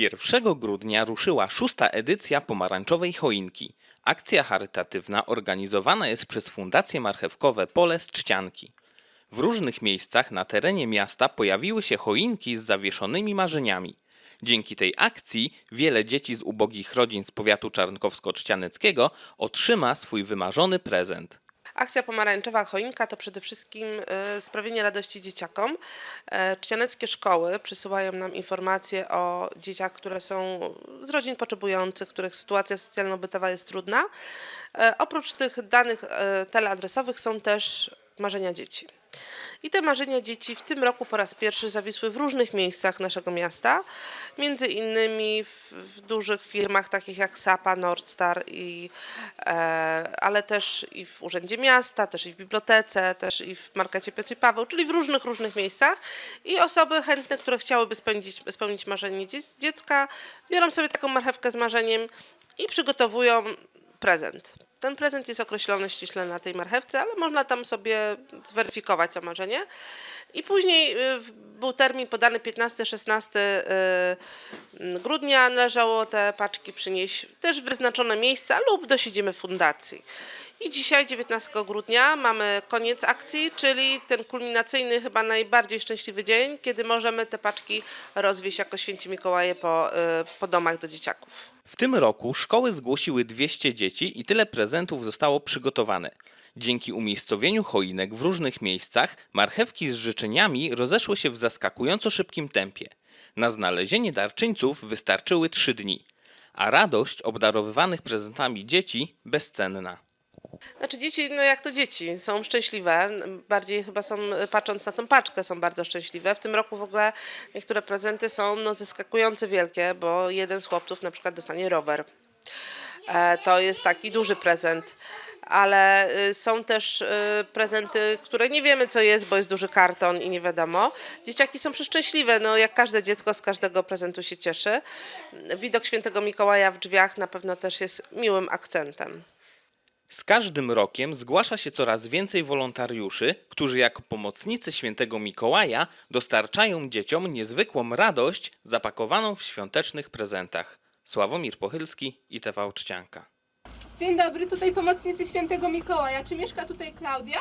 1 grudnia ruszyła szósta edycja pomarańczowej choinki. Akcja charytatywna organizowana jest przez Fundację Marchewkowe Pole z Trzcianki. W różnych miejscach na terenie miasta pojawiły się choinki z zawieszonymi marzeniami. Dzięki tej akcji wiele dzieci z ubogich rodzin z powiatu czarnkowsko-trzcianeckiego otrzyma swój wymarzony prezent. Akcja Pomarańczowa Choinka to przede wszystkim e, sprawienie radości dzieciakom. E, Czcianeckie szkoły przysyłają nam informacje o dzieciach, które są z rodzin potrzebujących, których sytuacja socjalno-bytowa jest trudna. E, Oprócz tych danych e, teleadresowych są też marzenia dzieci. I te marzenia dzieci w tym roku po raz pierwszy zawisły w różnych miejscach naszego miasta, między innymi w, w dużych firmach takich jak Sapa, Nordstar, i, e, ale też i w Urzędzie Miasta, też i w bibliotece, też i w Markecie Piotr i Paweł, czyli w różnych, różnych miejscach. I osoby chętne, które chciałyby spełnić, spełnić marzenie dzie- dziecka, biorą sobie taką marchewkę z marzeniem i przygotowują prezent. Ten prezent jest określony ściśle na tej marchewce, ale można tam sobie zweryfikować to marzenie. I później y, był termin podany 15-16 y, grudnia. Należało te paczki przynieść też w wyznaczone miejsca lub do siedziby fundacji. I dzisiaj, 19 grudnia, mamy koniec akcji, czyli ten kulminacyjny, chyba najbardziej szczęśliwy dzień, kiedy możemy te paczki rozwieźć jako święci Mikołaje po, y, po domach do dzieciaków. W tym roku szkoły zgłosiły 200 dzieci i tyle prezentów zostało przygotowane. Dzięki umiejscowieniu choinek w różnych miejscach marchewki z życzeniami rozeszły się w zaskakująco szybkim tempie. Na znalezienie darczyńców wystarczyły 3 dni, a radość obdarowywanych prezentami dzieci bezcenna. Znaczy dzieci, no jak to dzieci, są szczęśliwe, bardziej chyba są, patrząc na tą paczkę, są bardzo szczęśliwe. W tym roku w ogóle niektóre prezenty są no, zaskakująco wielkie, bo jeden z chłopców na przykład dostanie rower. E, to jest taki duży prezent. Ale y, są też y, prezenty, które nie wiemy co jest, bo jest duży karton i nie wiadomo. Dzieciaki są przeszczęśliwe, no jak każde dziecko z każdego prezentu się cieszy. Widok świętego Mikołaja w drzwiach na pewno też jest miłym akcentem. Z każdym rokiem zgłasza się coraz więcej wolontariuszy, którzy jako pomocnicy świętego Mikołaja dostarczają dzieciom niezwykłą radość zapakowaną w świątecznych prezentach. Sławomir Pochylski i TV Czcianka. Dzień dobry, tutaj pomocnicy świętego Mikołaja. Czy mieszka tutaj Klaudia?